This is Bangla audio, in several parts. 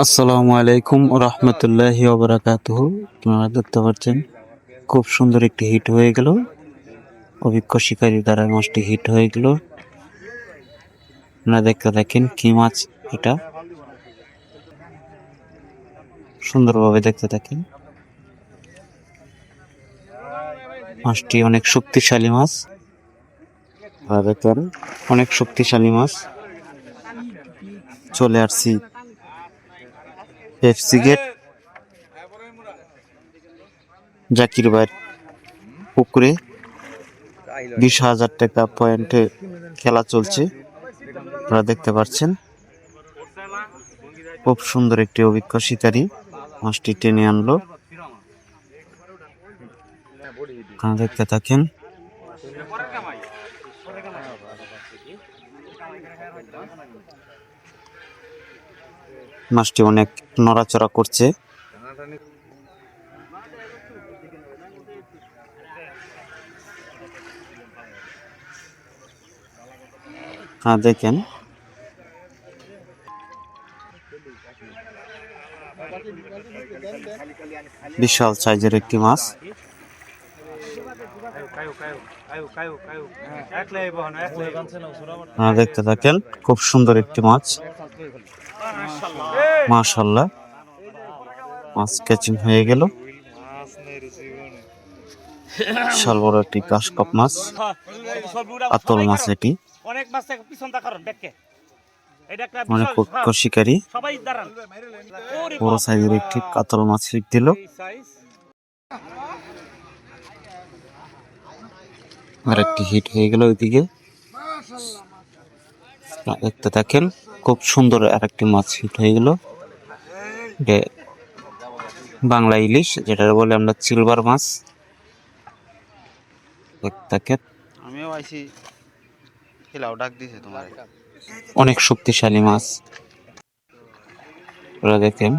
আসসালামু আলাইকুম রহমতুল্লাহ ওবরাকাতুহ আপনারা দেখতে পাচ্ছেন, খুব সুন্দর একটি হিট হয়ে গেল। অভিজ্ঞ শিকারী দ্বারা মাছটি হিট হয়ে গেল। আপনারা দেখতে দেখেন কি মাছ এটা। সুন্দরভাবে দেখতে থাকেন মাছটি অনেক শক্তিশালী মাছ। অনেক শক্তিশালী মাছ। চলে আসছি এফসি গেট জাকির ভাইয়ের পুকুরে বিশ হাজার টাকা পয়েন্টে খেলা চলছে। আপনারা দেখতে পাচ্ছেন। খুব সুন্দর একটি অভিজ্ঞ শিকারী মাছটি টেনে আনলো। দেখতে থাকেন। মাছটি অনেক নড়াচড়া করছে। হ্যাঁ দেখেন। বিশাল সাইজের একটি মাছ। হ্যাঁ দেখতে থাকেন, খুব সুন্দর একটি মাছ। মাশাল্লাহ মাছ ক্যাচিং হয়ে গেল। বিশাল বড় একটি কাশ কাপ মাছ আতল মাছ এটি। অনেক শিকারী। বড় সাইজের একটি কাতল মাছ ফিক দিল। আর একটি হিট হয়ে গেল ওইদিকে। দেখতে দেখেন। খুব সুন্দর আর একটি মাছ হিট হয়ে গেল। বাংলা ইলিশ যেটা বলে আমরা সিলভার মাছ। আমিও আইছি। খেলাও ডাক দিছে তোমার। অনেক শক্তিশালী মাছ। ওরা দেখেন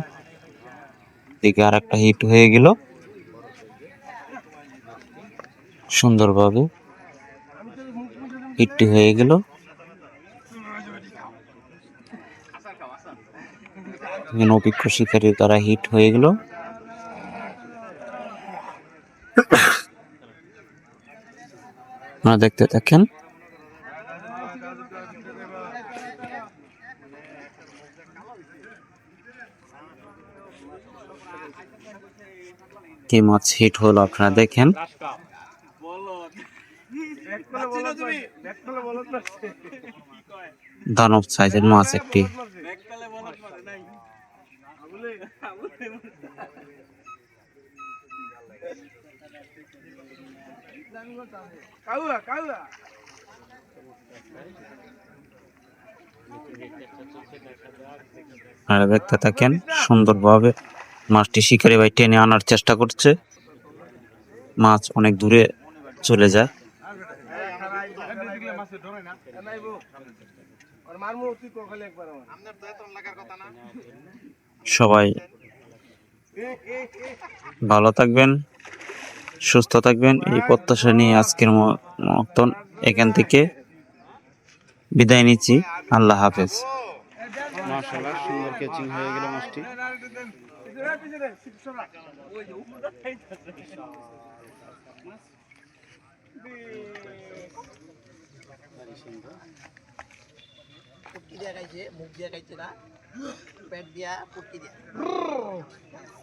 দিকে আর একটা হিট হয়ে গেল। সুন্দরভাবে হিটটি হয়ে গেল। অভিজ্ঞ শিকারী তারা হিট হয়ে গেল। দেখতে থাকেন। কি মাছ হিট হলো আপনারা দেখেন। দানব সাইজের মাছ একটি। আপনারা দেখতে থাকেন সুন্দরভাবে মাছটি শিকারি ভাই টেনে আনার চেষ্টা করছে। মাছ অনেক দূরে চলে যায়। সবাই ভালো থাকবেন সুস্থ থাকবেন। এই প্রত্যাশা নিয়ে আজকের ম- মতন এখান থেকে বিদায় নিচ্ছি। আল্লাহ হাফেজ। মাশাআল্লাহ সুন্দর ক্যাচিং হয়ে গেল মাছটি মুখ দিয়া খাইছে না? पेट दिया पुटकी दिया